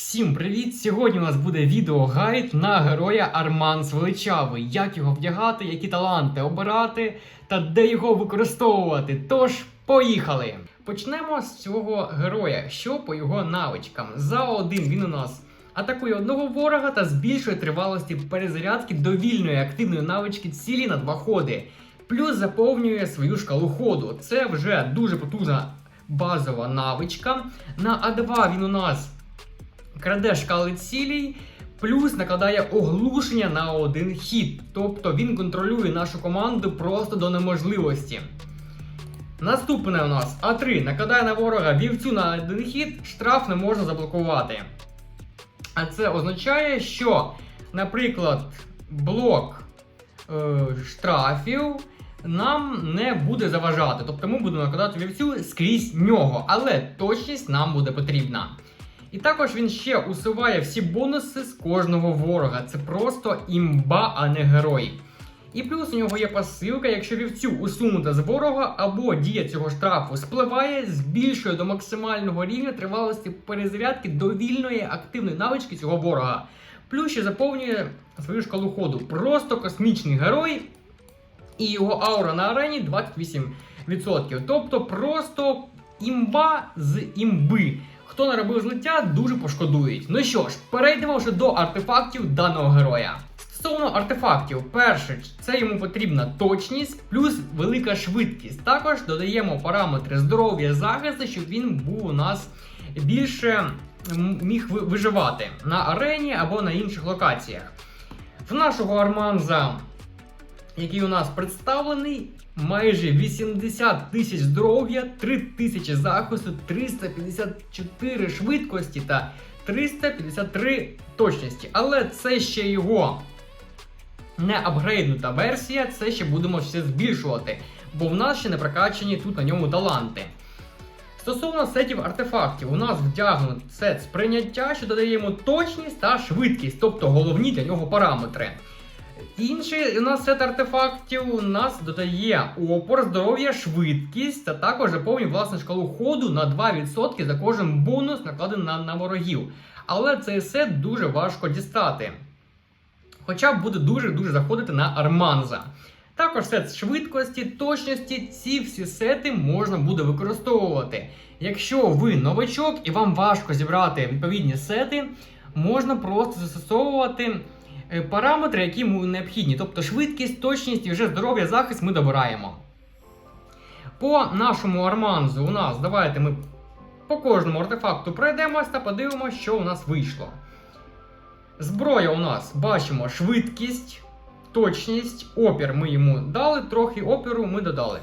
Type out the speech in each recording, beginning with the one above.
Всім привіт! Сьогодні у нас буде відеогайд на героя Арманс Величавий. Як його вдягати, які таланти обирати та де його використовувати. Тож, поїхали! Почнемо з цього героя, що по його навичкам. За один він у нас атакує одного ворога та збільшує тривалості перезарядки до вільної активної навички цілі на два ходи. Плюс заповнює свою шкалу ходу. Це вже дуже потужна базова навичка. На А2 він у нас краде шкали цілей, плюс накладає оглушення на один хід. Тобто він контролює нашу команду просто до неможливості. Наступне у нас А3 накладає на ворога вівцю на один хід, штраф не можна заблокувати. А це означає, що, наприклад, блок е, штрафів нам не буде заважати. Тобто ми будемо накладати вівцю скрізь нього, але точність нам буде потрібна. І також він ще усуває всі бонуси з кожного ворога. Це просто імба, а не герой. І плюс у нього є пасивка, якщо вівцю усунути з ворога або дія цього штрафу спливає, збільшує до максимального рівня тривалості перезарядки до вільної активної навички цього ворога. Плюс ще заповнює свою шкалу ходу. Просто космічний герой. І його аура на арені 28%. Тобто просто імба з імби. Хто не робив злиття, дуже пошкодують. Ну що ж, перейдемо вже до артефактів даного героя. Стосовно артефактів, перше, це йому потрібна точність плюс велика швидкість. Також додаємо параметри здоров'я захисту, щоб він був у нас більше міг виживати на арені або на інших локаціях. В нашого Арманза, який у нас представлений, майже 80 тисяч здоров'я, 3 тисячі захисту, 354 швидкості та 353 точності. Але це ще його не апгрейднута версія, це ще будемо все збільшувати, бо в нас ще не прокачані тут на ньому таланти. Стосовно сетів артефактів, у нас вдягнут сет сприйняття, що додає йому точність та швидкість, тобто головні для нього параметри. Інший у нас сет артефактів у нас додає опор, здоров'я, швидкість, та також заповнює власну шкалу ходу на 2% за кожен бонус, накладений на, на ворогів. Але цей сет дуже важко дістати. Хоча буде дуже-дуже заходити на Арманза. Також сет швидкості, точності, ці всі сети можна буде використовувати. Якщо ви новачок і вам важко зібрати відповідні сети, можна просто застосовувати параметри, які йому необхідні. Тобто швидкість, точність і вже здоров'я, захист ми добираємо. По нашому арманзу у нас давайте ми по кожному артефакту пройдемось та подивимося, що у нас вийшло. Зброя у нас бачимо швидкість, точність, опір ми йому дали, трохи опіру ми додали.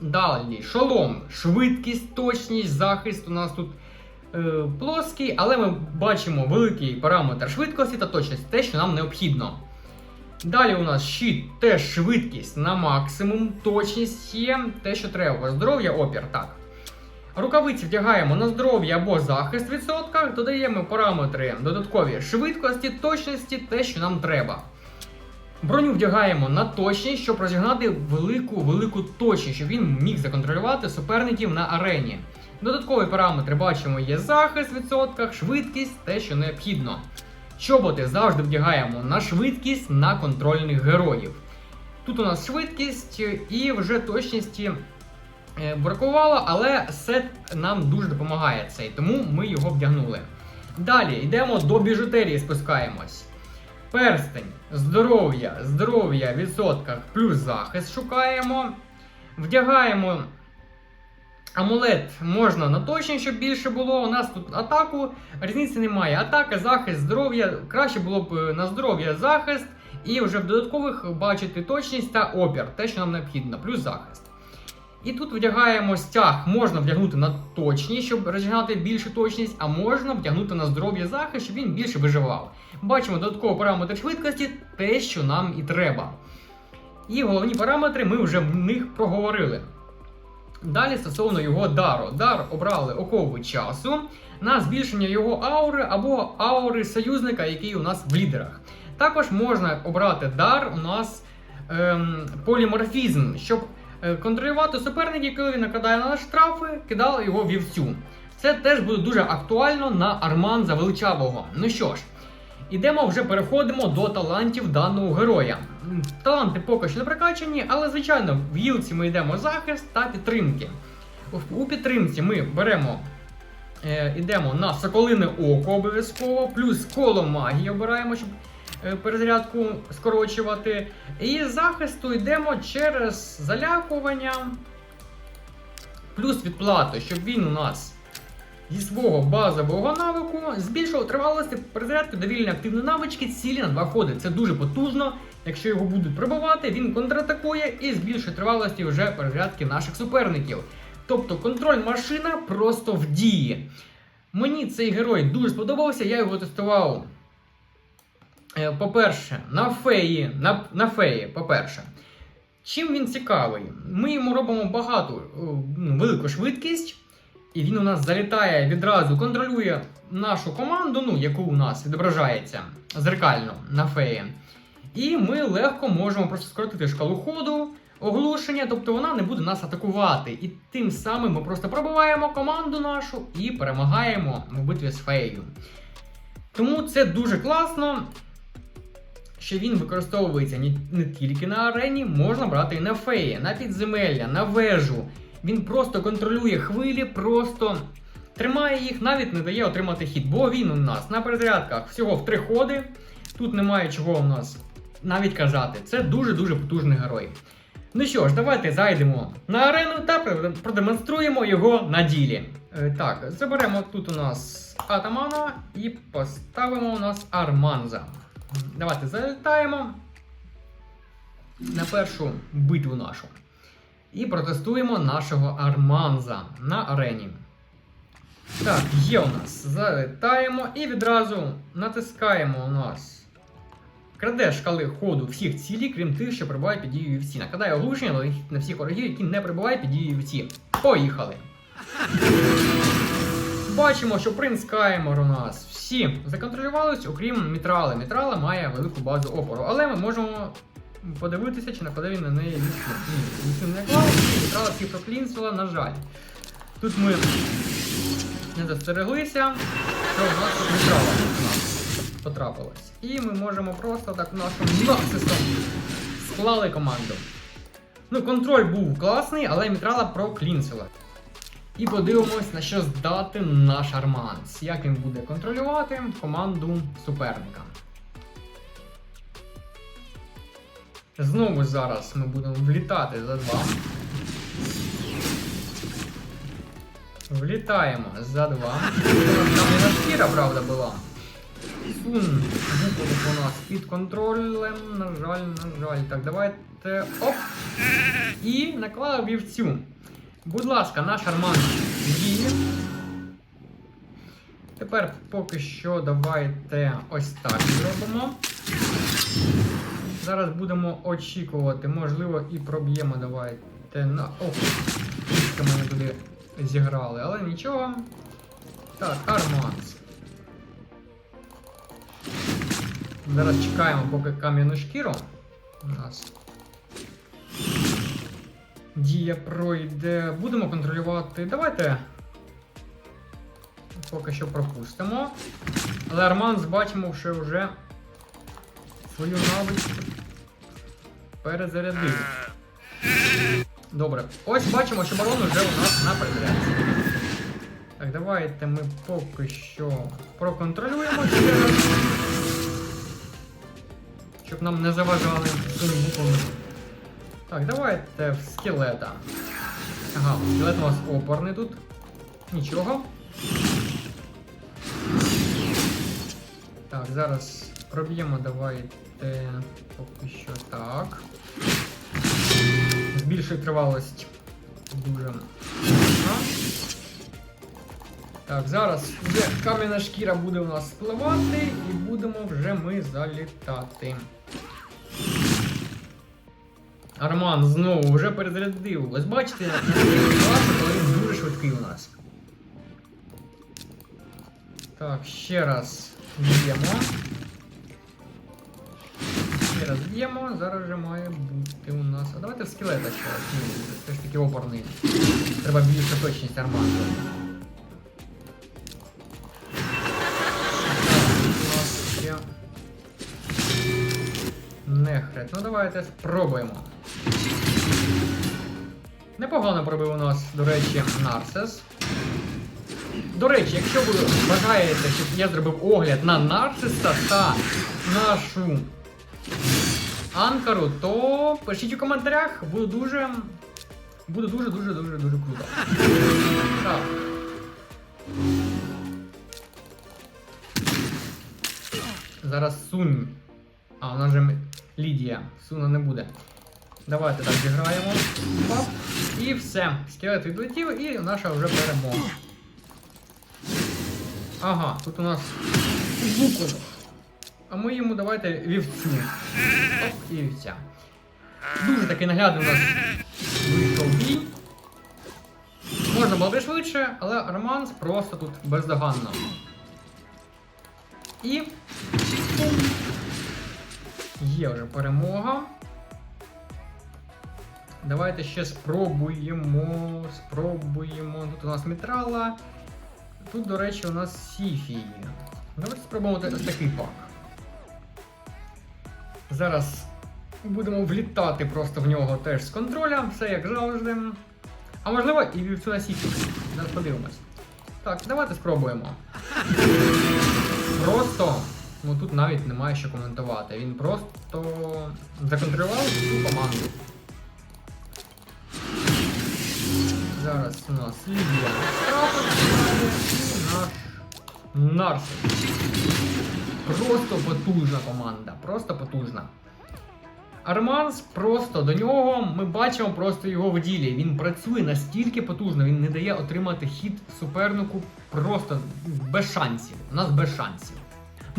Далі шолом, швидкість, точність, захист у нас тут е, плоский, але ми бачимо великий параметр швидкості та точності, те, що нам необхідно. Далі у нас щит, теж швидкість на максимум, точність є, те, що треба. Здоров'я, опір, так. Рукавиці вдягаємо на здоров'я або захист в відсотках, додаємо параметри додаткові швидкості, точності, те, що нам треба. Броню вдягаємо на точність, щоб розігнати велику велику точність, щоб він міг законтролювати суперників на арені. Додаткові параметри бачимо є захист в відсотках, швидкість, те, що необхідно. Чоботи завжди вдягаємо на швидкість на контрольних героїв. Тут у нас швидкість і вже точності е, бракувало, але сет нам дуже допомагає цей, тому ми його вдягнули. Далі йдемо до біжутерії, спускаємось. Перстень, здоров'я, здоров'я в відсотках плюс захист шукаємо. Вдягаємо амулет можна на точність, щоб більше було. У нас тут атаку, різниці немає. Атака, захист, здоров'я. Краще було б е, на здоров'я захист. І вже в додаткових бачити точність та опір, те, що нам необхідно, плюс захист. І тут вдягаємо стяг, можна вдягнути на точність, щоб розігнати більшу точність, а можна вдягнути на здоров'я захист, щоб він більше виживав. Бачимо додатковий параметр швидкості, те, що нам і треба. І головні параметри ми вже в них проговорили. Далі стосовно його дару. Дар обрали окови часу на збільшення його аури або аури союзника, який у нас в лідерах. Також можна обрати дар у нас ем, поліморфізм, щоб е, контролювати суперників, коли він накладає на штрафи, кидали його вівцю. Це теж буде дуже актуально на Арманза Величавого. Ну що ж, ідемо вже переходимо до талантів даного героя. Таланти поки що не прокачані, але звичайно в гілці ми йдемо захист та підтримки. У- підтримці ми беремо. Е, ідемо на соколине око обов'язково, плюс коло магії обираємо, щоб е, перезарядку скорочувати. І з захисту йдемо через залякування, плюс відплату, щоб він у нас зі свого базового навику збільшував тривалості перезарядки до вільної активної навички цілі на два ходи. Це дуже потужно. Якщо його будуть пробивати, він контратакує і збільшує тривалості вже перезарядки наших суперників. Тобто контроль машина просто в дії. Мені цей герой дуже сподобався, я його тестував. е, По-перше, на феї. На, на феї, по-перше. Чим він цікавий? Ми йому робимо багато, е, ну, велику швидкість, і він у нас залітає відразу, контролює нашу команду, ну, яку у нас відображається зеркально на феї. І ми легко можемо просто скоротити шкалу ходу, оглушення, тобто вона не буде нас атакувати. І тим самим ми просто пробиваємо команду нашу і перемагаємо в битві з феєю. Тому це дуже класно, що він використовується не, тільки на арені, можна брати і на феї, на підземелля, на вежу. Він просто контролює хвилі, просто тримає їх, навіть не дає отримати хід. Бо він у нас на перезарядках всього в три ходи. Тут немає чого у нас навіть казати. Це дуже-дуже потужний герой. Ну що ж, давайте зайдемо на арену та продемонструємо його на ділі. Е, так, заберемо тут у нас Атамана і поставимо у нас Арманза. Давайте залітаємо на першу битву нашу. І протестуємо нашого Арманза на арені. Так, є у нас. Залітаємо і відразу натискаємо у нас. Краде шкали ходу всіх цілей, крім тих, що перебувають під дією вівці. Накладає оглушення на- всіх ворогів, які не перебувають під дією вівці. Поїхали! Бачимо, що принц Каймор у нас всі законтролювались, окрім Мітрали. Мітрала має велику базу опору, але ми можемо подивитися, чи накладе він на неї вісім. Ні, вісім не клав, Мітрала всіх проклінсила, на жаль. Тут ми не застереглися, що в нас тут Мітрала потрапилась. І ми можемо просто так нашим насисом склали команду. Ну, контроль був класний, але Мітрала проклінсила. І подивимось, на що здати наш Арманс. Як він буде контролювати команду суперника. Знову зараз ми будемо влітати за два. Влітаємо за два. Там не шкіра, правда, була. Сун вуковик у нас під контролем. На жаль, на жаль. Так, давайте. Оп! І наклав вівцю. Будь ласка, наш арман діє. Тепер поки що давайте ось так зробимо. Зараз будемо очікувати, можливо, і проб'ємо. Давайте на. Ох, мене туди зіграли, але нічого. Так, Арманс. Зараз чекаємо, поки кам'яну шкіру у нас. Дія пройде. Будемо контролювати. Давайте. Поки що пропустимо. Але Арманс бачимо, що вже свою навичку перезарядив. Добре. Ось бачимо, що барон вже у нас на перезарядці. Так, давайте ми поки що проконтролюємо ще. Щоб нам не заважали цим буквами. Так, давайте в скелета. Ага, скелет у нас опорний тут. Нічого. Так, зараз проб'ємо, давайте поки що так. Збільшує тривалість. Дуже. Так, зараз вже кам'яна шкіра буде у нас спливати і будемо вже ми залітати. Арман знову вже перезарядив. Ось бачите, коли він дуже швидкий у нас. Так, ще раз б'ємо. Ще раз б'ємо, зараз вже має бути у нас. А давайте в скелета ще раз. Це ж таки опорний. Треба більша точність арману. Секрет. Ну давайте спробуємо. Непогано пробив у нас, до речі, Нарсес. До речі, якщо ви бажаєте, щоб я зробив огляд на Нарсиса та нашу Анкару, то пишіть у коментарях, буде дуже. Буде дуже дуже дуже дуже круто. Так. Зараз сунь. А, у нас же Лідія. Суна не буде. Давайте так зіграємо. Пап. І все. Скелет відлетів і наша вже перемога. Ага, тут у нас звук. А ми йому давайте вівцю. Оп, і вівця. Дуже такий наглядний у нас вийшов бій. Можна було б швидше, але Арманс просто тут бездоганно. І. Є вже перемога. Давайте ще спробуємо. Спробуємо. Тут у нас Мітрала. Тут, до речі, у нас Сіфії. Давайте спробуємо ось такий пак. Зараз будемо влітати просто в нього теж з контроля, все як завжди. А можливо і вівцю на Сіфі. Зараз подивимось. Так, давайте спробуємо. Просто. Ну тут навіть немає що коментувати. Він просто законтролював всю команду. Зараз у нас Лідія і наш Нарсик. Просто потужна команда. Просто потужна. Арманс просто до нього ми бачимо просто його в ділі. Він працює настільки потужно, він не дає отримати хід супернику просто без шансів. У нас без шансів.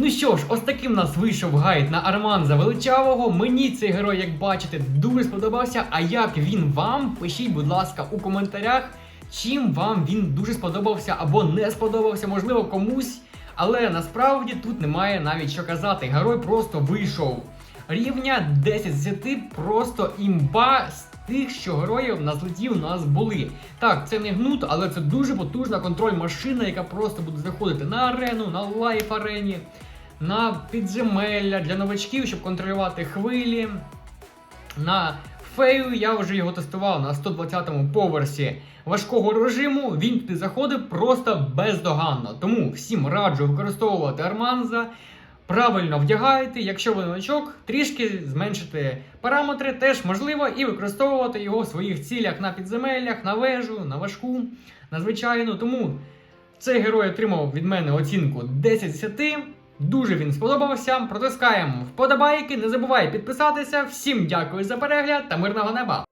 Ну що ж, ось таким у нас вийшов гайд на Арманза Величавого. Мені цей герой, як бачите, дуже сподобався. А як він вам? Пишіть, будь ласка, у коментарях, чим вам він дуже сподобався або не сподобався, можливо, комусь. Але насправді тут немає навіть що казати. Герой просто вийшов. Рівня 10 з 10 просто імба з тих, що героїв на злеті у нас були. Так, це не гнут, але це дуже потужна контроль машина, яка просто буде заходити на арену, на лайф арені, на підземелля для новачків, щоб контролювати хвилі. На фею я вже його тестував на 120-му поверсі важкого режиму. Він туди заходив просто бездоганно. Тому всім раджу використовувати Арманза. Правильно вдягайте, якщо ви новачок, трішки зменшити параметри теж можливо і використовувати його в своїх цілях на підземеллях, на вежу, на важку, на звичайну. Тому цей герой отримав від мене оцінку 10 з 10. Дуже він сподобався. Протискаємо вподобайки. Не забувай підписатися. Всім дякую за перегляд та мирного неба!